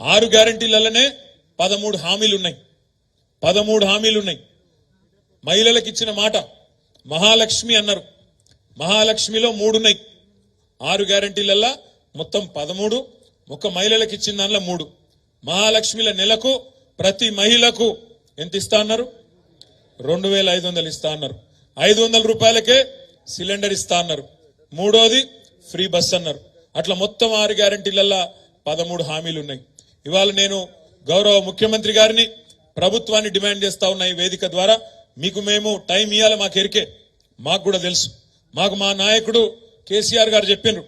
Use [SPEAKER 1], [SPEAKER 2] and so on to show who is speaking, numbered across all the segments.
[SPEAKER 1] ఆరు గ్యారంటీలలోనే పదమూడు హామీలు ఉన్నాయి పదమూడు హామీలు ఉన్నాయి మహిళలకు ఇచ్చిన మాట మహాలక్ష్మి అన్నారు. మహాలక్ష్మిలో మూడున్నాయి. ఆరు గ్యారంటీలల్లా మొత్తం పదమూడు ఒక మహిళలకు ఇచ్చిన దానిలో మూడు. మహాలక్ష్మిల నెలకు ప్రతి మహిళకు ఎంత ఇస్తా అన్నారు? రెండు వేల ఐదు వందలు ఇస్తా అన్నారు. ఐదు వందల రూపాయలకే సిలిండర్ ఇస్తా అన్నారు. మూడోది ఫ్రీ బస్ అన్నారు. అట్లా మొత్తం ఆరు గ్యారంటీలల్లా పదమూడు హామీలు ఉన్నాయి ఇవాళ నేను గౌరవ ముఖ్యమంత్రి గారిని ప్రభుత్వాన్ని డిమాండ్ చేస్తా ఉన్న ఈ వేదిక ద్వారా మీకు మేము టైం ఇవ్వాలి మాకు ఎరికే మాకు కూడా తెలుసు. మాకు మా నాయకుడు కేసీఆర్ గారు చెప్పిండ్రు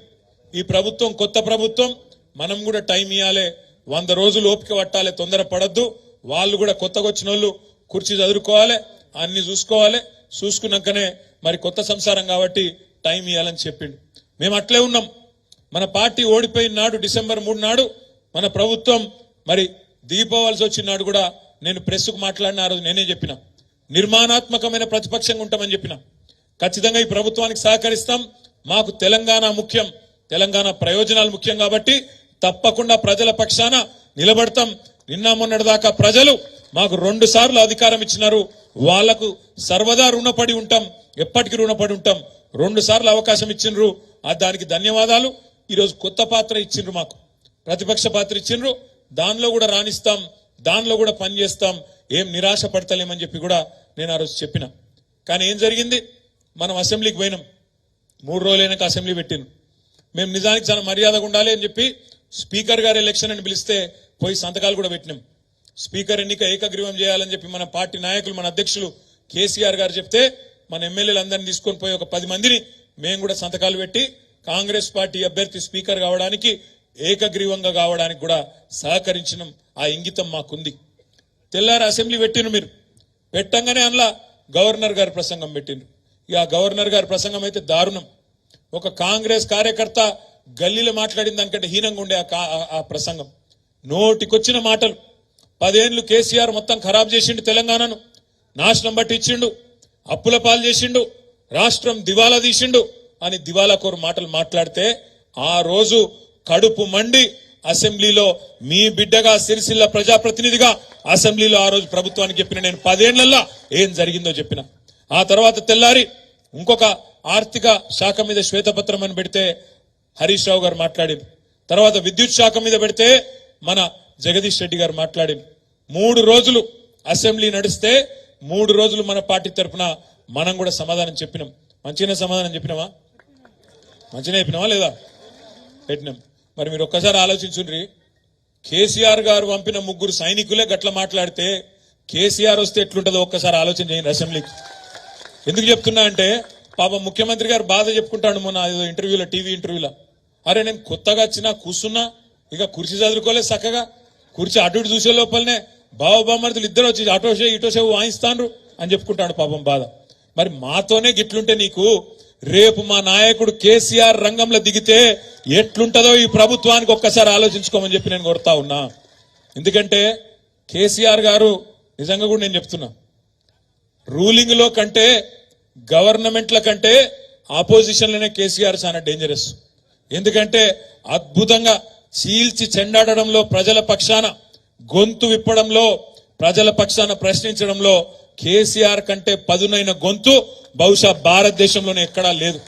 [SPEAKER 1] ఈ ప్రభుత్వం కొత్త ప్రభుత్వం మనం కూడా టైం ఇవ్వాలి వంద రోజులు ఓపిక పట్టాలి తొందర పడద్దు. వాళ్ళు కూడా కొత్తగా వచ్చిన వాళ్ళు కుర్చీ చదువుకోవాలి అన్ని చూసుకోవాలి. చూసుకున్నాకనే మరి కొత్త సంసారం కాబట్టి టైం ఇవ్వాలని చెప్పిండు. మేము అట్లే ఉన్నాం. మన పార్టీ ఓడిపోయిన నాడు డిసెంబర్ మూడు నాడు మన ప్రభుత్వం మరి దీపావళి వచ్చినాడు కూడా నేను ప్రెస్కు మాట్లాడిన ఆ రోజు నేనే చెప్పిన. నిర్మాణాత్మకమైన ప్రతిపక్షంగా ఉంటామని చెప్పిన. ఖచ్చితంగా ఈ ప్రభుత్వానికి సహకరిస్తాం. మాకు తెలంగాణ ముఖ్యం. తెలంగాణ ప్రయోజనాలు ముఖ్యం కాబట్టి తప్పకుండా ప్రజల పక్షాన నిలబడతాం. నిన్న మొన్నటి దాకా ప్రజలు మాకు రెండు సార్లు అధికారం ఇచ్చినారు. వాళ్ళకు సర్వదా రుణపడి ఉంటాం. ఎప్పటికీ రుణపడి ఉంటాం. రెండు సార్లు అవకాశం ఇచ్చిండ్రు ఆ దానికి ధన్యవాదాలు. ఈరోజు కొత్త పాత్ర ఇచ్చిండ్రు మాకు. ప్రతిపక్ష పాత్ర ఇచ్చిండ్రు దానిలో కూడా రాణిస్తాం. దానిలో కూడా పనిచేస్తాం ఏం నిరాశ పడతలేమని చెప్పి కూడా నేను ఆ రోజు చెప్పిన. కానీ ఏం జరిగింది? మనం అసెంబ్లీకి పోయినాం. మూడు రోజులైనాక అసెంబ్లీ పెట్టిన మేము నిజానికి చాలా మర్యాదగా ఉండాలి అని చెప్పి స్పీకర్ గారు ఎలక్షన్ అని పిలిస్తే పోయి సంతకాలు కూడా పెట్టినాం. స్పీకర్ ఎన్నిక ఏకగ్రీవం చేయాలని చెప్పి మన పార్టీ నాయకులు మన అధ్యక్షులు కేసీఆర్ గారు చెప్తే మన ఎమ్మెల్యేలు అందరిని తీసుకొని పోయి ఒక పది మందిని మేము కూడా సంతకాలు పెట్టి కాంగ్రెస్ పార్టీ అభ్యర్థి స్పీకర్ కావడానికి ఏకగ్రీవంగా కావడానికి కూడా సహకరించడం ఆ ఇంగితం మాకుంది. తెల్లారి అసెంబ్లీ పెట్టిండ్రు మీరు. పెట్టంగానే అందులో గవర్నర్ గారి ప్రసంగం పెట్టిండ్రు. ఇక ఆ గవర్నర్ గారి ప్రసంగం అయితే దారుణం. ఒక కాంగ్రెస్ కార్యకర్త గల్లీలో మాట్లాడిన దానికంటే హీనంగా ఉండే ఆ ఆ- ప్రసంగం. నోటికొచ్చిన మాటలు. పదేళ్ళు కేసీఆర్ మొత్తం ఖరాబ్ చేసిండు తెలంగాణను. నాశనం పట్టించిండు. అప్పుల పాలు చేసిండు. రాష్ట్రం దివాలా తీసిండు అని దివాలా కోరు మాటలు మాట్లాడితే ఆ రోజు కడుపు మండి అసెంబ్లీలో మీ బిడ్డగా సిరిసిల్ల ప్రజాప్రతినిధిగా అసెంబ్లీలో ఆ రోజు ప్రభుత్వానికి చెప్పిన నేను పదేళ్ళలో ఏం జరిగిందో చెప్పిన. ఆ తర్వాత తెల్లారి ఇంకొక ఆర్థిక శాఖ మీద శ్వేతపత్రం అని పెడితే హరీష్ రావు గారు మాట్లాడింది. తర్వాత విద్యుత్ శాఖ మీద పెడితే మన జగదీష్ రెడ్డి గారు మాట్లాడింది. మూడు రోజులు అసెంబ్లీ నడిస్తే మూడు రోజులు మన పార్టీ తరఫున మనం కూడా సమాధానం చెప్పినాం. మంచిగానే సమాధానం చెప్పినామా మంచిగా చెప్పినామా లేదా? పెట్టినాం. మరి మీరు ఒక్కసారి ఆలోచించుండ్రి. కేసీఆర్ గారు పంపిన ముగ్గురు సైనికులే గట్ల మాట్లాడితే కేసీఆర్ వస్తే ఎట్లుంటుందో ఒక్కసారి ఆలోచన చేయండి అసెంబ్లీకి. ఎందుకు చెప్తున్నా అంటే పాప ముఖ్యమంత్రి గారు బాధ చెప్పుకుంటాడు మొన్న ఏదో ఇంటర్వ్యూలో టీవీ ఇంటర్వ్యూలో. అరే నేను కొత్తగా వచ్చినా కూర్చున్నా ఇక కుర్చీ చదువుకోలేదు చక్కగా. కుర్చీ అటు ఇటు చూసే లోపలనే బావ ఇద్దరు వచ్చి అటో షే ఇటో షే వాయిస్తాండ్రు అని చెప్పుకుంటాడు పాపం బాధ. మరి మాతోనే గిట్లుంటే నీకు రేపు మా నాయకుడు కేసీఆర్ రంగంలో దిగితే ఎట్లుంటదో ఈ ప్రభుత్వానికి ఒక్కసారి ఆలోచించుకోమని చెప్పి నేను కొడతా ఉన్నా. ఎందుకంటే కేసీఆర్ గారు నిజంగా కూడా నేను చెప్తున్నా రూలింగ్లో కంటే గవర్నమెంట్ల కంటే ఆపోజిషన్లోనే కేసీఆర్ చాలా డేంజరస్ ఎందుకంటే అద్భుతంగా చీల్చి చెండాడడంలో ప్రజల పక్షాన గొంతు విప్పడంలో ప్రజల పక్షాన ప్రశ్నించడంలో కేసీఆర్ కంటే పదునైన గొంతు బహుశా భారతదేశంలోనే ఎక్కడా లేదు.